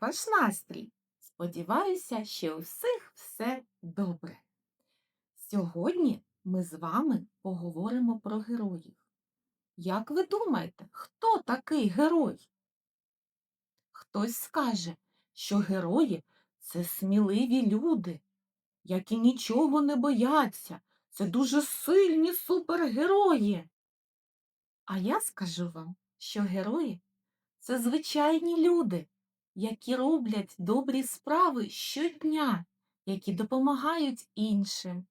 ваш настрій? Сподіваюся, що у всіх все добре. Сьогодні ми з вами поговоримо про героїв. Як ви думаєте, хто такий герой? Хтось скаже, що герої це сміливі люди, які нічого не бояться. Це дуже сильні супергерої. А я скажу вам, що герої це звичайні люди, які роблять добрі справи щодня, які допомагають іншим.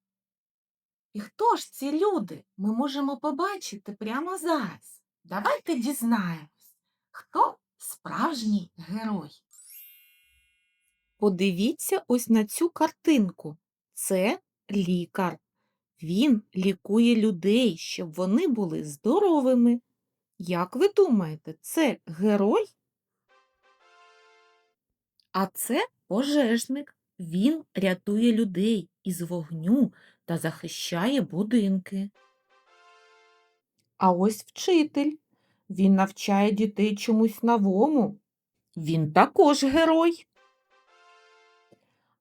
І хто ж ці люди ми можемо побачити прямо зараз? Давайте дізнаємось, хто справжній герой. Подивіться ось на цю картинку. Це лікар. Він лікує людей, щоб вони були здоровими. Як ви думаєте, це герой? А це пожежник. Він рятує людей із вогню та захищає будинки. А ось вчитель. Він навчає дітей чомусь новому. Він також герой.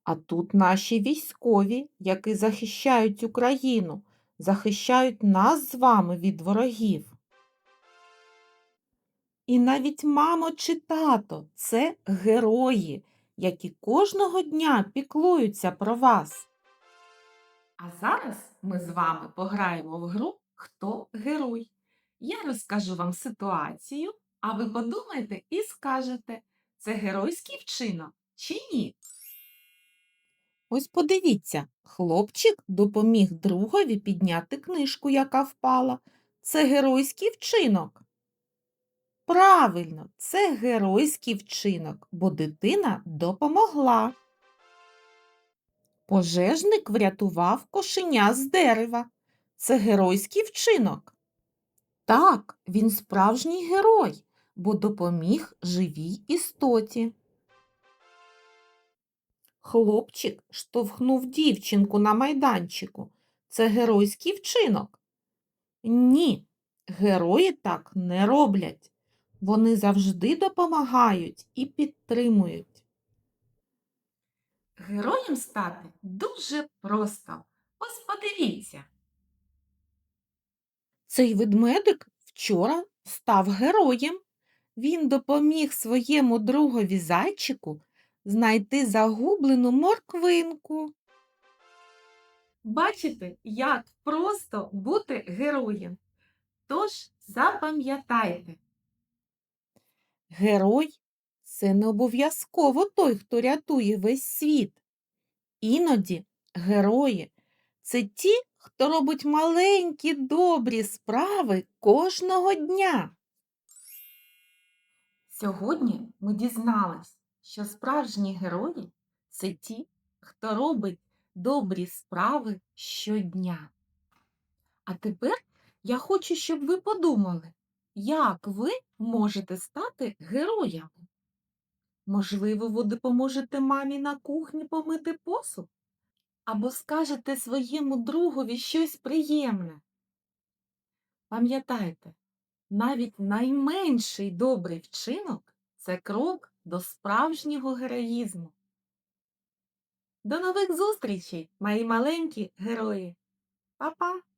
А тут наші військові, які захищають Україну, захищають нас з вами від ворогів. І навіть мамо чи тато це герої, які кожного дня піклуються про вас. А зараз ми з вами пограємо в гру Хто герой. Я розкажу вам ситуацію, а ви подумайте і скажете, це геройський вчинок чи ні? Ось подивіться, хлопчик допоміг другові підняти книжку, яка впала. Це геройський вчинок. Правильно, це геройський вчинок, бо дитина допомогла. Пожежник врятував кошеня з дерева. Це геройський вчинок. Так, він справжній герой, бо допоміг живій істоті. Хлопчик штовхнув дівчинку на майданчику. Це геройський вчинок. Ні, герої так не роблять. Вони завжди допомагають і підтримують. Героєм стати дуже просто. Ось подивіться. Цей ведмедик вчора став героєм. Він допоміг своєму другові зайчику знайти загублену морквинку. Бачите, як просто бути героєм. Тож запам'ятайте. Герой це не обов'язково той, хто рятує весь світ. Іноді герої це ті, хто робить маленькі добрі справи кожного дня. Сьогодні ми дізнались, що справжні герої це ті, хто робить добрі справи щодня. А тепер я хочу, щоб ви подумали, як ви можете стати героями. Можливо, ви допоможете мамі на кухні помити посуд? Або скажете своєму другові щось приємне. Пам'ятайте, навіть найменший добрий вчинок це крок до справжнього героїзму. До нових зустрічей, мої маленькі герої! Па-па!